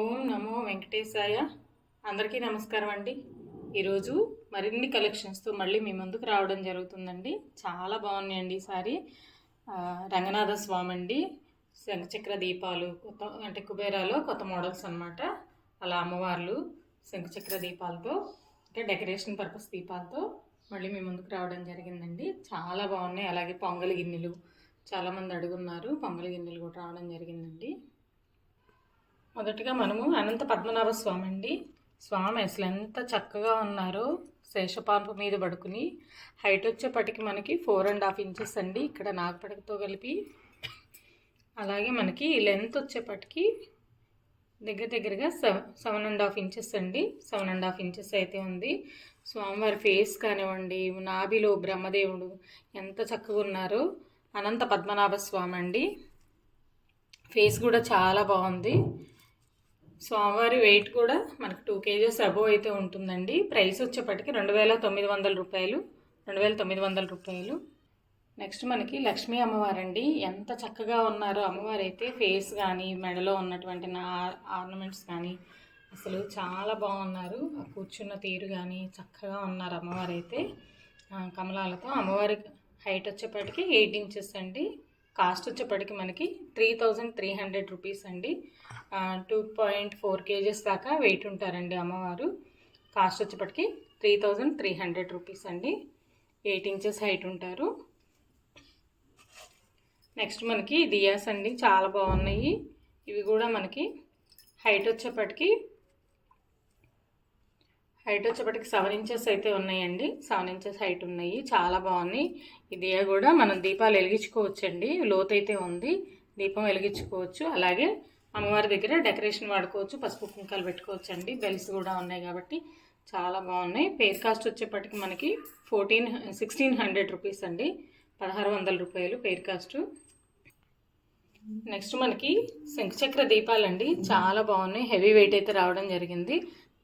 ఓం నమో వెంకటేశాయ. అందరికీ నమస్కారం అండి. ఈరోజు మరిన్ని కలెక్షన్స్తో మళ్ళీ మీ ముందుకు రావడం జరుగుతుందండి. చాలా బాగున్నాయండి ఈసారి రంగనాథ స్వామి అండి. శంఖచక్ర దీపాలు కొత్త అంటే కుబేరాలో కొత్త మోడల్స్ అన్నమాట. అలా అమ్మవార్లు శంఖచక్ర దీపాలతో అంటే డెకరేషన్ పర్పస్ దీపాలతో మళ్ళీ మీ ముందుకు రావడం జరిగిందండి. చాలా బాగున్నాయి. అలాగే పొంగలి గిన్నెలు. చాలామంది అడుగున్నారు. పొంగలి గిన్నెలు కూడా రావడం జరిగిందండి. మొదటగా మనము అనంత పద్మనాభ స్వామి అండి స్వామి అసలు ఎంత చక్కగా ఉన్నారో. శేషపాంపు మీద పడుకుని హైట్ వచ్చేపటికి మనకి ఫోర్ అండ్ హాఫ్ ఇంచెస్ అండి ఇక్కడ నాగపడకతో కలిపి. అలాగే మనకి లెంత్ వచ్చేపటికి దగ్గర దగ్గరగా seven seven and half inches అండి. సెవెన్ అండ్ హాఫ్ ఇంచెస్ అయితే ఉంది. స్వామివారి ఫేస్ కానివ్వండి నాభిలో బ్రహ్మదేవుడు ఎంత చక్కగా ఉన్నారో. అనంత పద్మనాభ స్వామి అండి ఫేస్ కూడా చాలా బాగుంది. స్వామివారి వెయిట్ కూడా మనకు టూ కేజీస్ అబోవ్ అయితే ఉంటుందండి. ప్రైస్ వచ్చేప్పటికి రెండు వేల తొమ్మిది వందల రూపాయలు. రెండు వేల తొమ్మిది వందల రూపాయలు. నెక్స్ట్ మనకి లక్ష్మీ అమ్మవారండి. ఎంత చక్కగా ఉన్నారో అమ్మవారు అయితే ఫేస్ కానీ మెడలో ఉన్నటువంటి నా ఆర్నమెంట్స్ కానీ అసలు చాలా బాగున్నారు. కూర్చున్న తీరు కానీ చక్కగా ఉన్నారు అమ్మవారు అయితే కమలాలతో అమ్మవారి హైట్ వచ్చేప్పటికి ఎయిట్ ఇంచెస్ అండి. కాస్ట్ వచ్చేప్పటికి మనకి three thousand three hundred rupees అండి. టూ పాయింట్ ఫోర్ కేజెస్ దాకా వెయిట్ ఉంటారండి అమ్మవారు. కాస్ట్ వచ్చేప్పటికి three thousand three hundred rupees అండి. ఎయిట్ ఇంచెస్ హైట్ ఉంటారు. నెక్స్ట్ మనకి దియాస్ అండి. చాలా బాగున్నాయి. ఇవి కూడా మనకి హైట్ వచ్చేప్పటికి హైట్ వచ్చేప్పటికి సెవెన్ ఇంచెస్ అయితే ఉన్నాయండి. సెవెన్ ఇంచెస్ హైట్ ఉన్నాయి. చాలా బాగున్నాయి. ఈ కూడా మనం దీపాలు వెలిగించుకోవచ్చండి. లోత్ అయితే ఉంది. దీపం వెలిగించుకోవచ్చు. అలాగే అమ్మవారి దగ్గర డెకరేషన్ వాడుకోవచ్చు. పసుపు కుంకాలు పెట్టుకోవచ్చు అండి బెల్స్ కూడా ఉన్నాయి కాబట్టి చాలా బాగున్నాయి. పేర్ కాస్ట్ వచ్చేప్పటికి మనకి ఫోర్టీన్ సిక్స్టీన్ హండ్రెడ్ రూపీస్ అండి. పదహారు వందల రూపాయలు పేర్ కాస్ట్. నెక్స్ట్ మనకి శంఖచక్ర దీపాలండి. చాలా బాగున్నాయి. హెవీ వెయిట్ అయితే రావడం జరిగింది.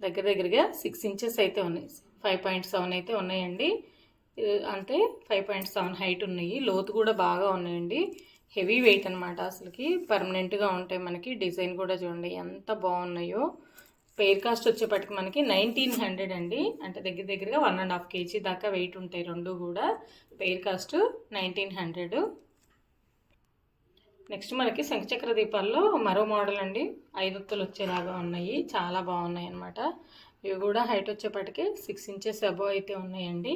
దగ్గర దగ్గరగా సిక్స్ ఇంచెస్ అయితే ఉన్నాయి. ఫైవ్ పాయింట్ సెవెన్ అయితే ఉన్నాయండి. అంటే ఫైవ్ పాయింట్ సెవెన్ హైట్ ఉన్నాయి. లోతు కూడా బాగా ఉన్నాయండి. హెవీ వెయిట్ అనమాట అసలుకి. పర్మనెంట్గా ఉంటాయి మనకి. డిజైన్ కూడా చూడండి ఎంత బాగున్నాయో. పేర్ కాస్ట్ వచ్చేప్పటికి మనకి నైన్టీన్ హండ్రెడ్ అండి. అంటే దగ్గర దగ్గరగా వన్ అండ్ హాఫ్ కేజీ దాకా వెయిట్ ఉంటాయి రెండు కూడా. Pair cost nineteen hundred next మనకి శంఖచక్ర దీపాల్లో మరో మోడల్ అండి. ఐదొత్తులు వచ్చేలాగా ఉన్నాయి. చాలా బాగున్నాయి అన్నమాట. ఇవి కూడా హైట్ వచ్చేప్పటికి సిక్స్ ఇంచెస్ అబోవ్ అయితే ఉన్నాయండి.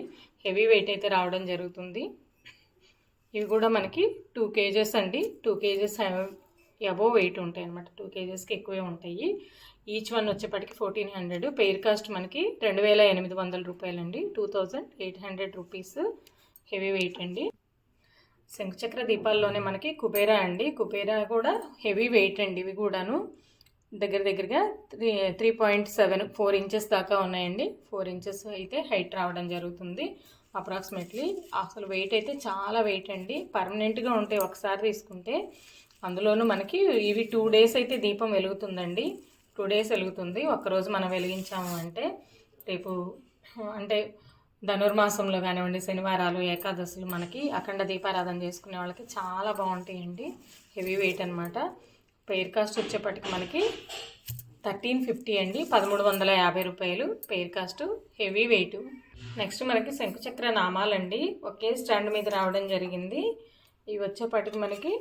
హెవీ వెయిట్ అయితే రావడం జరుగుతుంది. ఇవి కూడా మనకి టూ కేజెస్ అండి. టూ కేజెస్ అబోవ్ వెయిట్ ఉంటాయి అనమాట టూ కేజెస్కి ఎక్కువే ఉంటాయి. ఈచ్ వన్ వచ్చేప్పటికి ఫోర్టీన్ హండ్రెడ్ పెయిర్ కాస్ట్ మనకి రెండు వేల ఎనిమిది వందల రూపాయలండి. Two thousand eight hundred rupees heavy weight అండి. శంఖచక్ర దీపాల్లోనే మనకి కుబేరా అండి. కుబేరా కూడా హెవీ వెయిట్ అండి ఇవి కూడాను. దగ్గర దగ్గరగా three three point seven four inches దాకా ఉన్నాయండి. ఫోర్ ఇంచెస్ అయితే హైట్ రావడం జరుగుతుంది. అప్రాక్సిమేట్లీ అసలు వెయిట్ అయితే చాలా వెయిట్ అండి. పర్మనెంట్గా ఉంటాయి ఒకసారి తీసుకుంటే అందులోనూ మనకి ఇవి టూ డేస్ అయితే దీపం వెలుగుతుందండి. టూ డేస్ వెలుగుతుంది. ఒకరోజు మనం వెలిగించాము అంటే రేపు అంటే ధనుర్మాసంలో కానివ్వండి శనివారాలు ఏకాదశులు మనకి అఖండ దీపారాధన చేసుకునే వాళ్ళకి చాలా బాగుంటాయండి. హెవీ వెయిట్ అనమాట పెయిర్ కాస్ట్ వచ్చేప్పటికి మనకి థర్టీన్ ఫిఫ్టీ అండి. పదమూడు వందల యాభై రూపాయలు pair cost heavy weight next మనకి శంకుచక్ర నామాలండి. ఒకే స్టాండ్ మీద రావడం జరిగింది. ఇవి వచ్చేపాటికి మనకి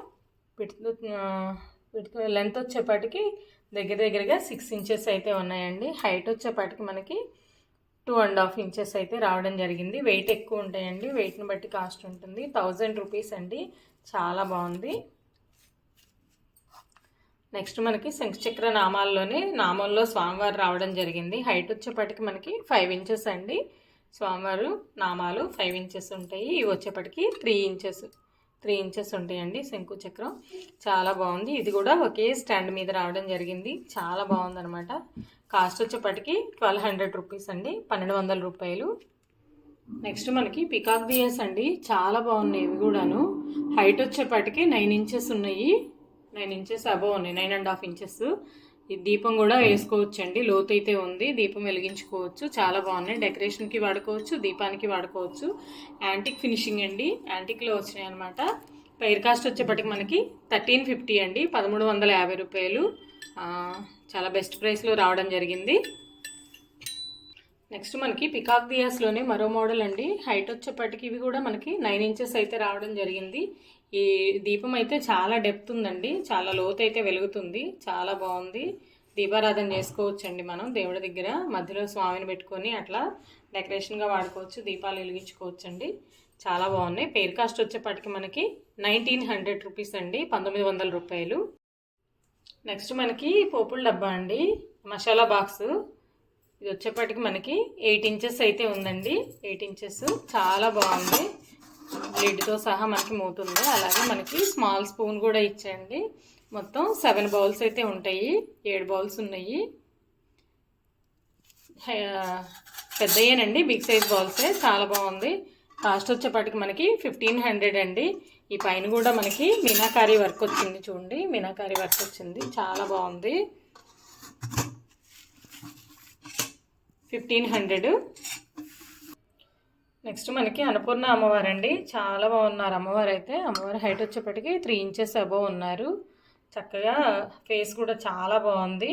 పిడుతు లెంత్ వచ్చేపాటికి దగ్గర దగ్గరగా సిక్స్ ఇంచెస్ అయితే ఉన్నాయండి. హైట్ వచ్చేపాటికి మనకి టూ అండ్ హాఫ్ ఇంచెస్ అయితే రావడం జరిగింది. వెయిట్ ఎక్కువ ఉంటాయండి. వెయిట్ని బట్టి కాస్ట్ ఉంటుంది. థౌజండ్ రూపీస్ అండి. చాలా బాగుంది. నెక్స్ట్ మనకి శంఖచక్ర నామాల్లోనే నామంలో స్వామివారు రావడం జరిగింది. హైట్ వచ్చేప్పటికి మనకి ఫైవ్ ఇంచెస్ అండి. స్వామివారు నామాలు ఫైవ్ ఇంచెస్ ఉంటాయి. ఇవి వచ్చేప్పటికి త్రీ ఇంచెస్ త్రీ ఇంచెస్ ఉంటాయండి శంకు చక్రం చాలా బాగుంది. ఇది కూడా ఒకే స్టాండ్ మీద రావడం జరిగింది. చాలా బాగుంది అనమాట కాస్ట్ వచ్చేప్పటికి ట్వెల్వ్ హండ్రెడ్ రూపీస్ అండి పన్నెండు వందల రూపాయలు. నెక్స్ట్ మనకి పికాక్ బియర్స్ అండి చాలా బాగున్నాయి ఇవి కూడాను. హైట్ వచ్చేప్పటికి నైన్ ఇంచెస్ ఉన్నాయి. నైన్ ఇంచెస్ అబవ్ ఉన్నాయి నైన్ అండ్ హాఫ్ ఇంచెస్. ఈ దీపం కూడా వేసుకోవచ్చు అండి లోతు అయితే ఉంది దీపం వెలిగించుకోవచ్చు. చాలా బాగున్నాయి డెకరేషన్కి వాడుకోవచ్చు దీపానికి వాడుకోవచ్చు. యాంటిక్ ఫినిషింగ్ అండి యాంటిక్లో వచ్చినాయి అనమాట పైర్ కాస్ట్ వచ్చేప్పటికి మనకి థర్టీన్ ఫిఫ్టీ అండి పదమూడు వందల యాభై రూపాయలు. చాలా బెస్ట్ ప్రైస్లో రావడం జరిగింది. నెక్స్ట్ మనకి పికాక్ దియాస్లోనే మరో మోడల్ అండి. హైట్ వచ్చేప్పటికి ఇవి కూడా మనకి నైన్ ఇంచెస్ అయితే రావడం జరిగింది. ఈ దీపం అయితే చాలా డెప్త్ ఉందండి. చాలా లోతు అయితే వెలుగుతుంది. చాలా బాగుంది. దీపారాధన చేసుకోవచ్చండి మనం దేవుడి దగ్గర. మధ్యలో స్వామిని పెట్టుకొని అట్లా డెకరేషన్గా వాడుకోవచ్చు దీపాలు వెలిగించుకోవచ్చు అండి చాలా బాగున్నాయి. పేర్ కాస్ట్ వచ్చేప్పటికి మనకి నైన్టీన్ హండ్రెడ్ రూపీస్ అండి. పంతొమ్మిది వందల రూపాయలు. నెక్స్ట్ మనకి పోపుల డబ్బా అండి. మసాలా బాక్స్. ఇది వచ్చేప్పటికి మనకి ఎయిట్ ఇంచెస్ అయితే ఉందండి. Eight inches. చాలా బాగుంది. లిడ్తో సహా మనకి మోతుంది. అలాగే మనకి స్మాల్ స్పూన్ కూడా ఇచ్చేయండి మొత్తం సెవెన్ బౌల్స్ అయితే ఉంటాయి. ఏడు బౌల్స్ ఉన్నాయి. పెద్దయ్యానండి బిగ్ సైజ్ బౌల్సే. చాలా బాగుంది. కాస్ట్ వచ్చేపాటికి మనకి ఫిఫ్టీన్ హండ్రెడ్ అండి. ఈ పైన కూడా మనకి మీనాకారీ వర్క్ వచ్చింది చూడండి. మీనాకారీ వర్క్ వచ్చింది. చాలా బాగుంది. Fifteen hundred. నెక్స్ట్ మనకి అన్నపూర్ణ అమ్మవారు అండి. చాలా బాగున్నారు అమ్మవారు అయితే. అమ్మవారి హైట్ వచ్చేప్పటికి త్రీ ఇంచెస్ అబవ్ ఉన్నారు. చక్కగా ఫేస్ కూడా చాలా బాగుంది.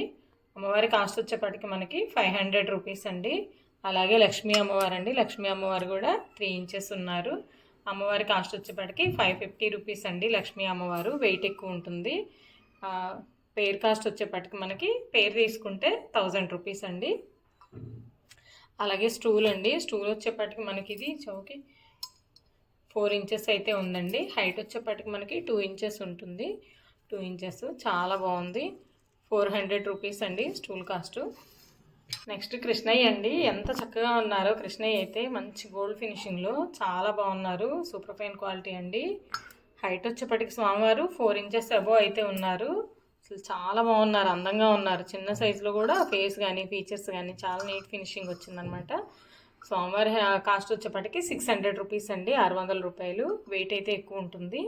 అమ్మవారి కాస్ట్ వచ్చేప్పటికి మనకి ఫైవ్ హండ్రెడ్ రూపీస్ అండి. అలాగే లక్ష్మీ అమ్మవారు అండి లక్ష్మీ అమ్మవారు కూడా త్రీ ఇంచెస్ ఉన్నారు. అమ్మవారి కాస్ట్ వచ్చేప్పటికి ఫైవ్ ఫిఫ్టీ రూపీస్ అండి లక్ష్మీ అమ్మవారు. వెయిట్ ఎక్కువ ఉంటుంది. పేర్ కాస్ట్ వచ్చేప్పటికి మనకి పేరు తీసుకుంటే థౌజండ్ రూపీస్ అండి. అలాగే స్టూల్ అండి. స్టూల్ వచ్చేప్పటికి మనకి ఇది చౌకి ఫోర్ ఇంచెస్ అయితే ఉందండి. హైట్ వచ్చేప్పటికి మనకి టూ ఇంచెస్ ఉంటుంది. టూ ఇంచెస్ చాలా బాగుంది. ఫోర్ హండ్రెడ్ రూపీస్ అండి స్టూల్ కాస్ట్. నెక్స్ట్ కృష్ణయ్య అండి. ఎంత చక్కగా ఉన్నారో కృష్ణయ్య అయితే. మంచి గోల్డ్ ఫినిషింగ్లో చాలా బాగున్నారు. సూపర్ ఫైన్ క్వాలిటీ అండి. హైట్ వచ్చేప్పటికి స్వామివారు ఫోర్ ఇంచెస్ అబో అయితే ఉన్నారు. అసలు చాలా బాగున్నారు. అందంగా ఉన్నారు. చిన్న సైజులో కూడా ఫేస్ కానీ ఫీచర్స్ కానీ చాలా నీట్ ఫినిషింగ్ వచ్చిందనమాట సోమవారి కాస్ట్ వచ్చేప్పటికి సిక్స్ హండ్రెడ్ రూపీస్ అండి. ఆరు వందల రూపాయలు. వెయిట్ అయితే ఎక్కువ ఉంటుంది.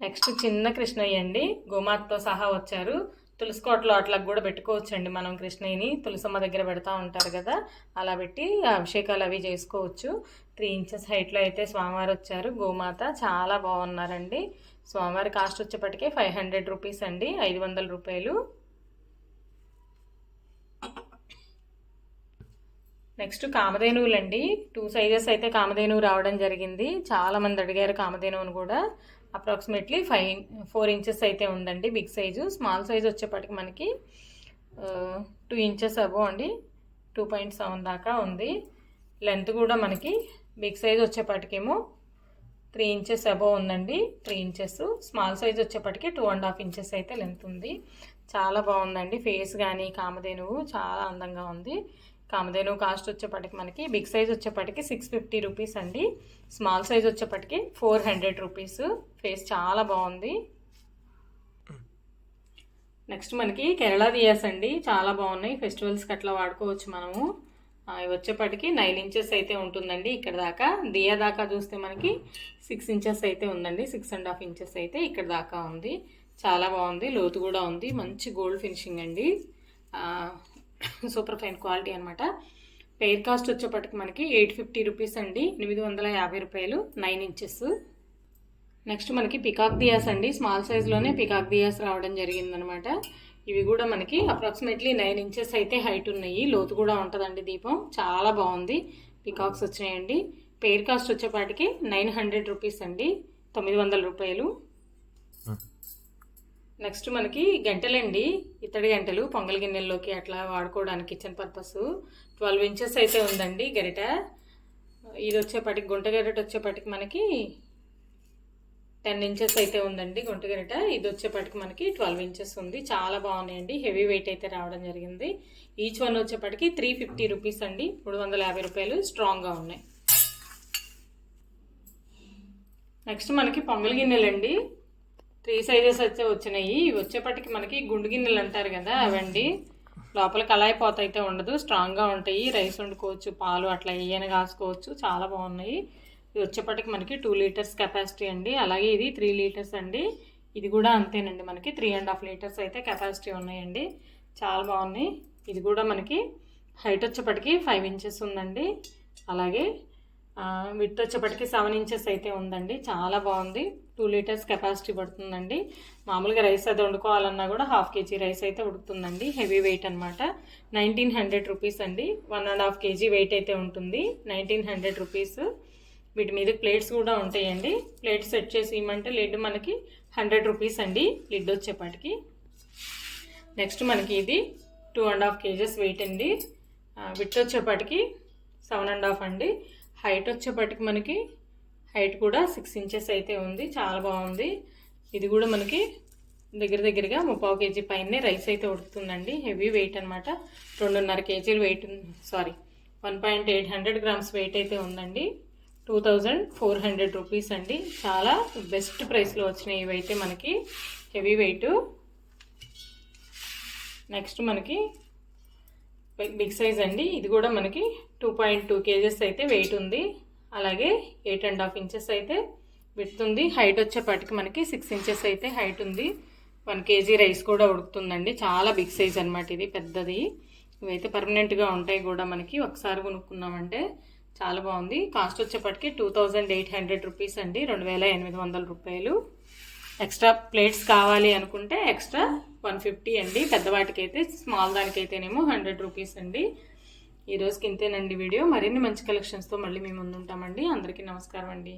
నెక్స్ట్ చిన్న కృష్ణయ్య అండి. గోమాతతో సహా వచ్చారు. తులసికోటలో అట్లా కూడా పెట్టుకోవచ్చండి మనం కృష్ణయ్యని. తులసమ్మ దగ్గర పెడతా ఉంటారు కదా అలా పెట్టి అభిషేకాలు అవి చేసుకోవచ్చు. త్రీ ఇంచెస్ హైట్లో అయితే స్వామివారు వచ్చారు గోమాత చాలా బాగున్నారండి. స్వామివారి కాస్ట్ వచ్చేప్పటికే ఫైవ్ హండ్రెడ్ రూపీస్ అండి ఐదు వందల రూపాయలు. నెక్స్ట్ కామధేనువులు అండి టూ సైజెస్ అయితే కామధేనువు రావడం జరిగింది. చాలా మంది అడిగారు కామధేనువును కూడా. అప్రాక్సిమేట్లీ ఫైవ్ ఫోర్ ఇంచెస్ అయితే ఉందండి బిగ్ సైజు. స్మాల్ సైజ్ వచ్చేప్పటికి మనకి టూ ఇంచెస్ అబో అండి. టూ పాయింట్ సెవెన్ దాకా ఉంది. లెంత్ కూడా మనకి బిగ్ సైజ్ వచ్చేప్పటికేమో త్రీ ఇంచెస్ అబోవ్ ఉందండి. Three inches. స్మాల్ సైజ్ వచ్చేప్పటికి టూ అండ్ హాఫ్ ఇంచెస్ అయితే లెంత్ ఉంది. చాలా బాగుందండి. ఫేస్ కానీ కామధేనువు చాలా అందంగా ఉంది. కామధేను కాస్ట్ వచ్చేప్పటికి మనకి బిగ్ సైజ్ వచ్చేప్పటికి సిక్స్ ఫిఫ్టీ రూపీస్ అండి. స్మాల్ సైజ్ వచ్చేప్పటికి ఫోర్ హండ్రెడ్ రూపీస్ ఫేస్ చాలా బాగుంది. నెక్స్ట్ మనకి కేరళ దియాస్ అండి. చాలా బాగున్నాయి. ఫెస్టివల్స్కి అట్లా వాడుకోవచ్చు మనము. ఇవి వచ్చేప్పటికి నైన్ ఇంచెస్ అయితే ఉంటుందండి ఇక్కడ దాకా. దియా దాకా చూస్తే మనకి సిక్స్ ఇంచెస్ అయితే ఉందండి. సిక్స్ అండ్ హాఫ్ ఇంచెస్ అయితే ఇక్కడ దాకా ఉంది. చాలా బాగుంది. లోతు కూడా ఉంది. మంచి గోల్డ్ ఫినిషింగ్ అండి. సూపర్ ఫైన్ క్వాలిటీ అనమాట పెయిర్ కాస్ట్ వచ్చేప్పటికి మనకి ఎయిట్ ఫిఫ్టీ రూపీస్ అండి. ఎనిమిది వందల యాభై రూపాయలు నైన్ ఇంచెస్. నెక్స్ట్ మనకి పికాక్ దియాస్ అండి. స్మాల్ సైజ్లోనే పికాక్ దియాస్ రావడం జరిగిందనమాట ఇవి కూడా మనకి అప్రాక్సిమేట్లీ నైన్ ఇంచెస్ అయితే హైట్ ఉన్నాయి. లోతు కూడా ఉంటుందండి దీపం. చాలా బాగుంది. పికాక్స్ వచ్చినాయండి పెయిర్ కాస్ట్ వచ్చేపాటికి నైన్ హండ్రెడ్ రూపీస్ అండి. తొమ్మిది వందల రూపాయలు. నెక్స్ట్ మనకి గంటలండి. ఇత్తడి గంటలు పొంగల్ గిన్నెల్లోకి అట్లా వాడుకోవడానికి కిచెన్ పర్పస్ ట్వెల్వ్ ఇంచెస్ అయితే ఉందండి గరిట. ఇది వచ్చేపాటికి గుంట గరిట వచ్చేపాటికి మనకి టెన్ ఇంచెస్ అయితే ఉందండి గుంట గరిట. ఇది వచ్చేపాటికి మనకి ట్వెల్వ్ ఇంచెస్ ఉంది. చాలా బాగున్నాయండి. హెవీ వెయిట్ అయితే రావడం జరిగింది. ఈచ్ వన్ వచ్చేపాటికి త్రీ ఫిఫ్టీ రూపీస్ అండి. మూడు వందల యాభై రూపాయలు స్ట్రాంగ్గా ఉన్నాయి. నెక్స్ట్ మనకి పొంగల్ గిన్నెలండి. త్రీ సైజెస్ అయితే వచ్చినాయి. ఇవి వచ్చేపటికి మనకి గుండు గిన్నెలు అంటారు కదా అవండి. లోపల కళాయి పోత అయితే ఉండదు స్ట్రాంగ్గా ఉంటాయి. రైస్ వండుకోవచ్చు పాలు అట్లా ఏయైనా కాసుకోవచ్చు. చాలా బాగున్నాయి. ఇది వచ్చేపటికి మనకి టూ లీటర్స్ కెపాసిటీ అండి. అలాగే ఇది త్రీ లీటర్స్ అండి. ఇది కూడా అంతేనండి మనకి. త్రీ అండ్ హాఫ్ లీటర్స్ అయితే కెపాసిటీ ఉన్నాయండి. చాలా బాగున్నాయి. ఇది కూడా మనకి హైట్ వచ్చేపటికి ఫైవ్ ఇంచెస్ ఉందండి. అలాగే విత్ వచ్చేపటికి సెవెన్ ఇంచెస్ అయితే ఉందండి. చాలా బాగుంది. టూ లీటర్స్ కెపాసిటీ పడుతుందండి. మామూలుగా రైస్ అది వండుకోవాలన్నా కూడా హాఫ్ కేజీ రైస్ అయితే ఉడుకుతుందండి. హెవీ వెయిట్ అనమాట నైన్టీన్ హండ్రెడ్ రూపీస్ అండి. One and half KG weight అయితే ఉంటుంది. Nineteen hundred rupees. వీటి మీద ప్లేట్స్ కూడా ఉంటాయండి. ప్లేట్స్ సెట్ చేసి ఇవ్వమంటే లిడ్ మనకి హండ్రెడ్ రూపీస్ అండి. లిడ్ వచ్చేపాటికి. నెక్స్ట్ మనకి ఇది two and half KGs weight అండి. విట్ వచ్చేపాటికి సెవెన్ అండ్ హాఫ్ అండి. హైట్ వచ్చేపాటికి మనకి హైట్ కూడా సిక్స్ ఇంచెస్ అయితే ఉంది. చాలా బాగుంది. ఇది కూడా మనకి దగ్గర దగ్గరగా ముప్పావు కేజీ పైనే రైస్ అయితే ఉడుకుతుందండి. హెవీ వెయిట్ అనమాట రెండున్నర కేజీలు weight sorry one point eight hundred grams weight అయితే ఉందండి. Two thousand four hundred rupees అండి. చాలా బెస్ట్ ప్రైస్లో వచ్చినాయి ఇవైతే మనకి. Heavy weight. నెక్స్ట్ మనకి బిగ్ సైజ్ అండి. ఇది కూడా మనకి టూ పాయింట్ టూ కేజెస్ అయితే వెయిట్ ఉంది. అలాగే ఎయిట్ అండ్ హాఫ్ ఇంచెస్ అయితే విత్ ఉంది. హైట్ వచ్చేపాటికి మనకి సిక్స్ ఇంచెస్ అయితే హైట్ ఉంది. వన్ కేజీ రైస్ కూడా ఉడుకుతుందండి. చాలా బిగ్ సైజ్ అనమాట ఇది పెద్దది. ఇవైతే పర్మనెంట్గా ఉంటాయి కూడా మనకి. ఒకసారి కొనుక్కున్నామంటే చాలా బాగుంది. కాస్ట్ వచ్చేప్పటికి two thousand eight hundred rupees అండి. రెండు వేల ఎనిమిది వందల రూపాయలు. ఎక్స్ట్రా ప్లేట్స్ కావాలి అనుకుంటే ఎక్స్ట్రా వన్ ఫిఫ్టీ అండి. పెద్దవాటికి అయితే స్మాల్ దానికైతేనేమో హండ్రెడ్ రూపీస్ అండి. ఈరోజుకి ఇంతేనండి వీడియో. మరిన్ని మంచి కలెక్షన్స్తో మళ్ళీ మేము ముందుంటామండి అందరికీ నమస్కారం అండి